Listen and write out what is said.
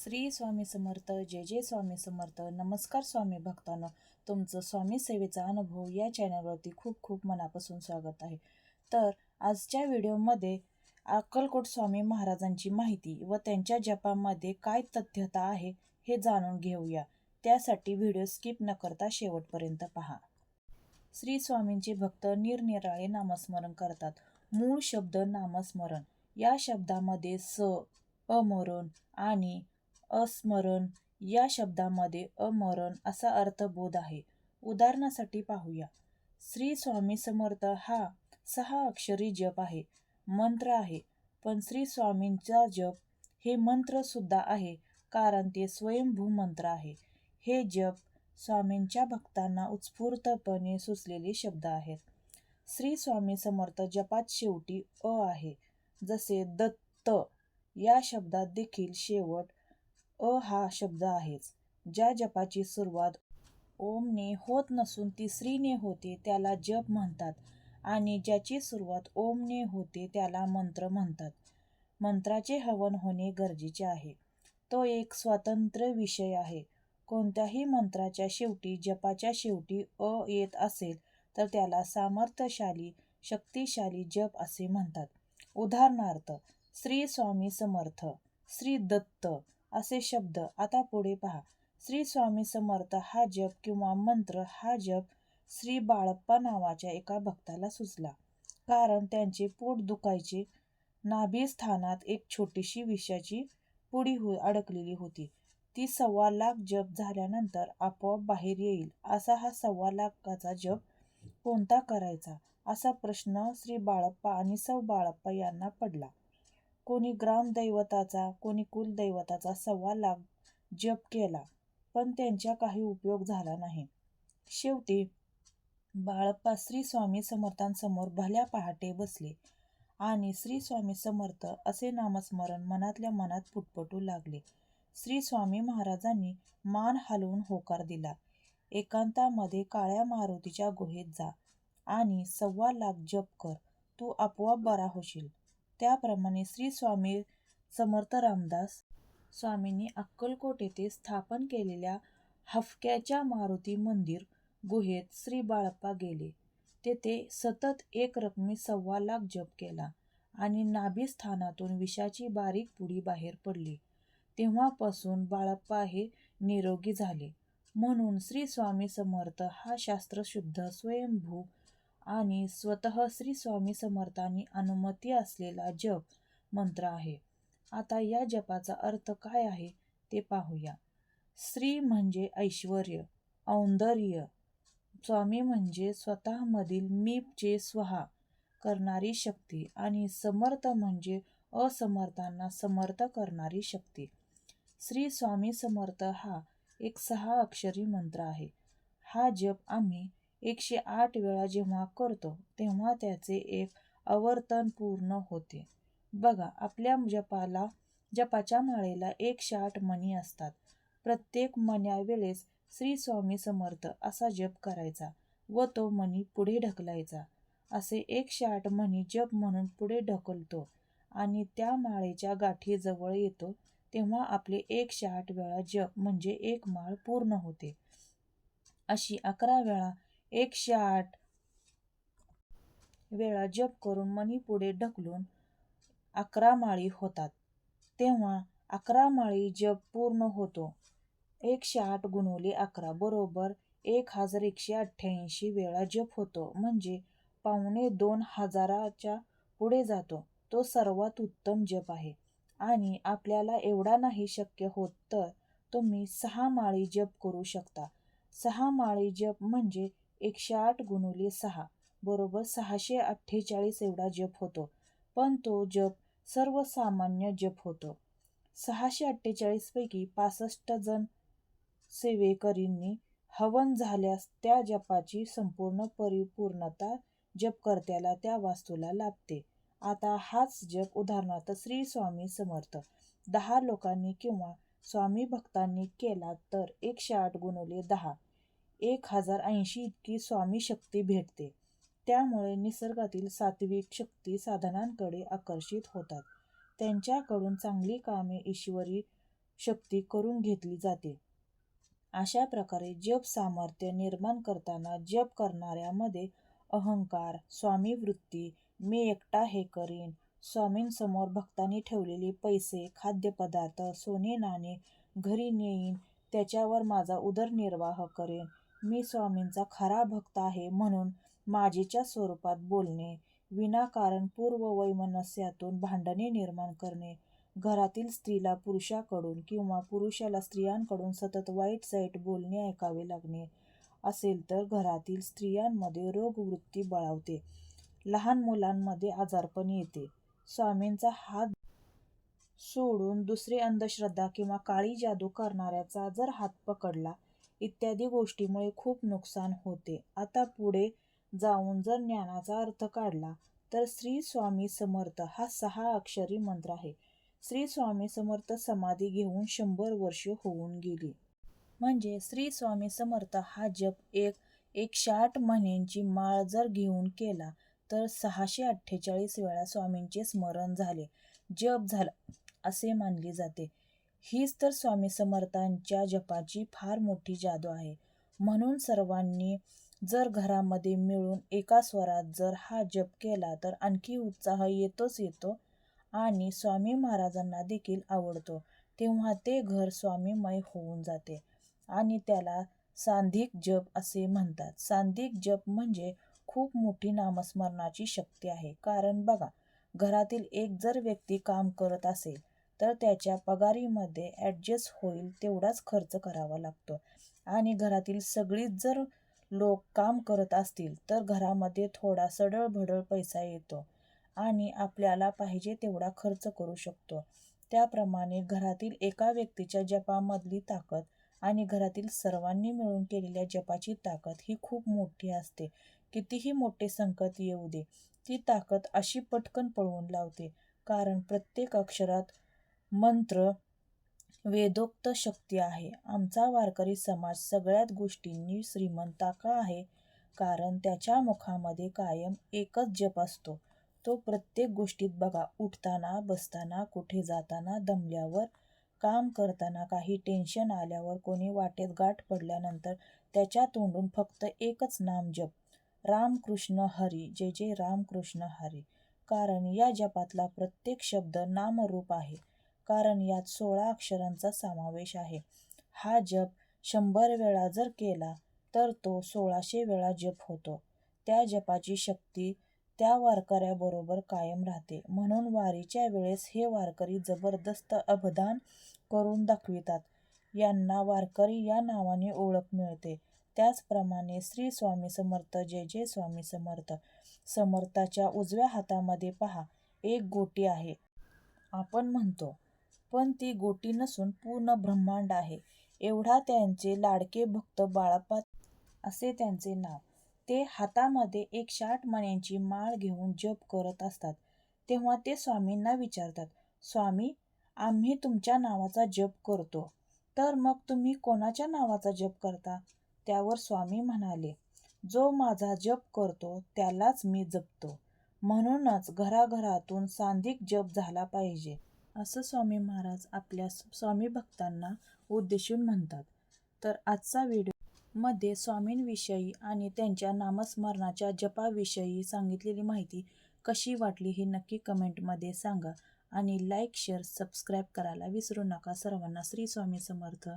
श्री स्वामी समर्थ जय जय स्वामी समर्थ नमस्कार स्वामी भक्तांनो. तुमचं स्वामी सेवेचा अनुभव या चॅनलवरती खूप खूप मनापासून स्वागत आहे. तर आजच्या व्हिडिओमध्ये अक्कलकोट स्वामी महाराजांची माहिती व त्यांच्या जपामध्ये काय तथ्यता आहे हे जाणून घेऊया. त्यासाठी व्हिडिओ स्किप न करता शेवटपर्यंत पहा. श्री स्वामींचे भक्त निरनिराळे नामस्मरण करतात. मूळ शब्द नामस्मरण. या शब्दामध्ये स अमरण आणि अस्मरण या शब्दामध्ये अमरण असा अर्थबोध आहे. उदाहरणासाठी पाहूया. श्री स्वामी समर्थ हा सहा अक्षरी जप आहे मंत्र आहे. पण श्री स्वामींचा जप हे मंत्र सुद्धा आहे कारण ते स्वयंभू मंत्र आहे. हे जप स्वामींच्या भक्तांना उत्स्फूर्तपणे सुचलेले शब्द आहेत. श्री स्वामी समर्थ जपात शेवटी अ आहे जसे दत्त या शब्दात देखील शेवट अ हा शब्द आहेच. ज्या जपाची सुरुवात ओमने होत नसून ती श्रीने होते त्याला जप म्हणतात आणि ज्याची सुरुवात ओमने होते त्याला मंत्र म्हणतात. मंत्राचे हवन होणे गरजेचे आहे. तो एक स्वतंत्र विषय आहे. कोणत्याही मंत्राच्या शेवटी जपाच्या शेवटी अ येत असेल तर त्याला सामर्थ्यशाली शक्तिशाली जप असे म्हणतात. उदाहरणार्थ श्री स्वामी समर्थ श्री दत्त असे शब्द आता पुढे पहा. श्री स्वामी समर्थ हा जप किंवा मंत्र हा जप श्री बाळप्पा नावाच्या एका भक्ताला सुचला. कारण त्यांचे पोट दुखायचे. नाभी स्थानात एक छोटीशी विषाची पुडी हो अडकलेली होती. ती सव्वा लाख जप झाल्यानंतर आपोआप बाहेर येईल. असा हा सव्वा लाखाचा जप कोणता करायचा? असा प्रश्न श्री बाळप्पा आणि सौ बाळप्पा यांना पडला. कोणी ग्रामदैवताचा कोणी कुलदैवताचा सव्वा लाख जप केला पण त्यांचा काही उपयोग झाला नाही. शेवटी बाळप्पा श्री स्वामी समर्थांसमोर भल्या पहाटे बसले आणि श्री स्वामी समर्थ असे नामस्मरण मनातल्या मनात फुटपटू लागले. श्री स्वामी महाराजांनी मान हलवून होकार दिला एकांतामध्ये काळ्या मारुतीच्या गुहेत जा आणि सव्वा लाख जप कर तू आपोआप बरा होशील. त्याप्रमाणे श्री स्वामी समर्थ रामदास स्वामींनी अक्कलकोट येथे स्थापन केलेल्या हफक्याच्या मारुती मंदिर गुहेत श्री बाळप्पा गेले. तेथे सतत एक रकमी सव्वा लाख जप केला आणि नाभी स्थानातून विषाची बारीक पुडी बाहेर पडली. तेव्हापासून बाळप्पा हे निरोगी झाले. म्हणून श्री स्वामी समर्थ हा शास्त्रशुद्ध स्वयंभू आणि स्वतः श्री स्वामी समर्थांनी अनुमती असलेला जप मंत्र आहे. आता या जपाचा अर्थ काय आहे ते पाहूया. श्री म्हणजे ऐश्वर औंदर्य. स्वामी म्हणजे स्वतःमधील मीपचे स्वहा करणारी शक्ती आणि समर्थ म्हणजे असमर्थांना समर्थ करणारी शक्ती. श्री स्वामी समर्थ हा एक सहा अक्षरी मंत्र आहे. हा जप आम्ही एकशे आठ वेळा जेव्हा करतो तेव्हा त्याचे एक आवर्तन पूर्ण होते. बघा आपल्या जपाला जपाच्या माळेला एकशे आठ मणी असतात. प्रत्येक मण्यावेळेस श्री स्वामी समर्थ असा जप करायचा व तो मणी पुढे ढकलायचा. असे एकशे आठ मणी जप म्हणून पुढे ढकलतो आणि त्या माळेच्या गाठीजवळ येतो तेव्हा आपले एकशे आठ वेळा जप म्हणजे एक माळ पूर्ण होते. अशी अकरा वेळा एकशे आठ. वेळा जप करून मणी पुढे ढकलून अकरा माळी होतात. तेव्हा अकरा माळी जप पूर्ण होतो. एकशे आठ गुणवले अकरा बरोबर एक हजार एकशे अठ्ठ्याऐंशी वेळा जप होतो. म्हणजे पावणे दोन हजाराच्या पुढे जातो. तो सर्वात उत्तम जप आहे. आणि आपल्याला एवढा नाही शक्य होत तर तुम्ही सहा माळी जप करू शकता. सहा माळी जप म्हणजे एकशे आठ गुणुले सहा. बरोबर सहाशे अठ्ठेचाळीस एवढा जप होतो. पण तो जप सर्वसामान्य जप होतो. सहाशे अठ्ठेचाळीसपैकी पासष्ट जण सेवेकरींनी हवन झाल्यास त्या जपाची संपूर्ण परिपूर्णता जपकर्त्याला त्या वास्तूला लाभते. आता हाच जप उदाहरणार्थ श्री स्वामी समर्थ. दहा लोकांनी किंवा स्वामी भक्तांनी केला तर एकशे आठ गुणवले दहा. एक हजार ऐंशी इतकी स्वामी शक्ती भेटते. त्यामुळे निसर्गातील सात्विक शक्ती साधनांकडे आकर्षित होतात. त्यांच्याकडून चांगली कामे ईश्वरी शक्ती करून घेतली जाते. अशा प्रकारे जप सामर्थ्य निर्माण करताना जप करणाऱ्यामध्ये अहंकार स्वामी वृत्ती मी एकटा हे करीन स्वामींसमोर भक्तांनी ठेवलेले पैसे खाद्यपदार्थ सोने नाणे घरी नेईन त्याच्यावर माझा उदरनिर्वाह करेन मी स्वामींचा खरा भक्त आहे म्हणून माझीच्या स्वरूपात बोलणे विनाकारण पूर्व वैमनस्यातून भांडणे निर्माण करणे घरातील स्त्रीला पुरुषाकडून किंवा पुरुषाला स्त्रियांकडून सतत वाईट साईट बोलणे ऐकावे लागणे असेल तर घरातील स्त्रियांमध्ये रोगवृत्ती बळावते लहान मुलांमध्ये आजारपण येते. स्वामींचा हात सोडून दुसरे अंधश्रद्धा किंवा काळी जादू करणाऱ्याचा जर हात पकडला इत्यादी गोष्टीमुळे खूप नुकसान होते. आता पुढे जाऊन जर ज्ञानाचा अर्थ काढला तर श्री स्वामी समर्थ हा सहा अक्षरी मंत्र आहे. श्री स्वामी समर्थ समाधी घेऊन शंभर वर्ष होऊन गेली. म्हणजे श्री स्वामी समर्थ हा जप एक एकशे आठ महिन्यांची माळ जर घेऊन केला तर सहाशे अठ्ठेचाळीस वेळा स्वामींचे स्मरण झाले. जप झाला असे मानले जाते. हीच तर स्वामी समर्थांच्या जपाची फार मोठी जादू आहे. म्हणून सर्वांनी जर घरामध्ये मिळून एका स्वरात जर हा जप केला तर आणखी उत्साह येतोच येतो आणि स्वामी महाराजांना देखील आवडतो. तेव्हा ते घर स्वामीमय होऊन जाते आणि त्याला सांधिक जप असे म्हणतात. सांधिक जप म्हणजे खूप मोठी नामस्मरणाची शक्ती आहे. कारण बघा घरातील एक जर व्यक्ती काम करत असेल तर त्याच्या पगारीमध्ये ॲडजस्ट होईल तेवढाच खर्च करावा लागतो. आणि घरातील सगळीच जर लोक काम करत असतील तर घरामध्ये थोडा सडळभडळ पैसा येतो आणि आपल्याला पाहिजे तेवढा खर्च करू शकतो. त्याप्रमाणे घरातील एका व्यक्तीच्या जपामधली ताकद आणि घरातील सर्वांनी मिळून केलेल्या जपाची ताकद ही खूप मोठी असते. कितीही मोठे संकट येऊ दे ती ताकद अशी पटकन पळवून लावते. कारण प्रत्येक अक्षरात मंत्र वेदोक्त शक्ती आहे. आमचा वारकरी समाज सगळ्यात गोष्टींनी श्रीमंता का आहे? कारण त्याच्या मुखामध्ये कायम एकच जप असतो. तो प्रत्येक गोष्टीत बघा. उठताना बसताना कुठे जाताना दमल्यावर काम करताना काही टेन्शन आल्यावर कोणी वाटेत गाठ पडल्यानंतर त्याच्या तोंडून फक्त एकच नाम जप. रामकृष्ण हरी. जय जय रामकृष्ण हरी. कारण या जपातला प्रत्येक शब्द नामरूप आहे. कारण यात सोळा अक्षरांचा समावेश आहे. हा जप शंभर वेळा जर केला तर तो सोळाशे वेळा जप होतो. त्या जपाची शक्ती त्या वारकऱ्याबरोबर कायम राहते. म्हणून वारीच्या वेळेस हे वारकरी जबरदस्त अभदान करून दाखवितात. यांना वारकरी या नावाने ओळख मिळते. त्याचप्रमाणे श्री स्वामी समर्थ जय जय स्वामी समर्थ. समर्थाच्या उजव्या हातामध्ये पहा एक गोटी आहे. आपण म्हणतो पण ती गोटी नसून पूर्ण ब्रह्मांड आहे. एवढा त्यांचे लाडके भक्त बाळाप्पा असे त्यांचे नाव. ते हातामध्ये एक शाट मण्यांची माळ घेऊन जप करत असतात. तेव्हा ते स्वामींना विचारतात स्वामी आम्ही तुमच्या नावाचा जप करतो. तर मग तुम्ही कोणाच्या नावाचा जप करता? त्यावर स्वामी म्हणाले जो माझा जप करतो त्यालाच मी जपतो. म्हणूनच घराघरातून सांधिक जप झाला पाहिजे. असं स्वामी महाराज आपल्या स्वामी भक्तांना उद्देशून म्हणतात. तर आजचा व्हिडिओमध्ये स्वामींविषयी आणि त्यांच्या नामस्मरणाच्या जपाविषयी सांगितलेली माहिती कशी वाटली हे नक्की कमेंटमध्ये सांगा. आणि लाईक शेअर सबस्क्राईब करायला विसरू नका. सर्वांना श्री स्वामी समर्थ.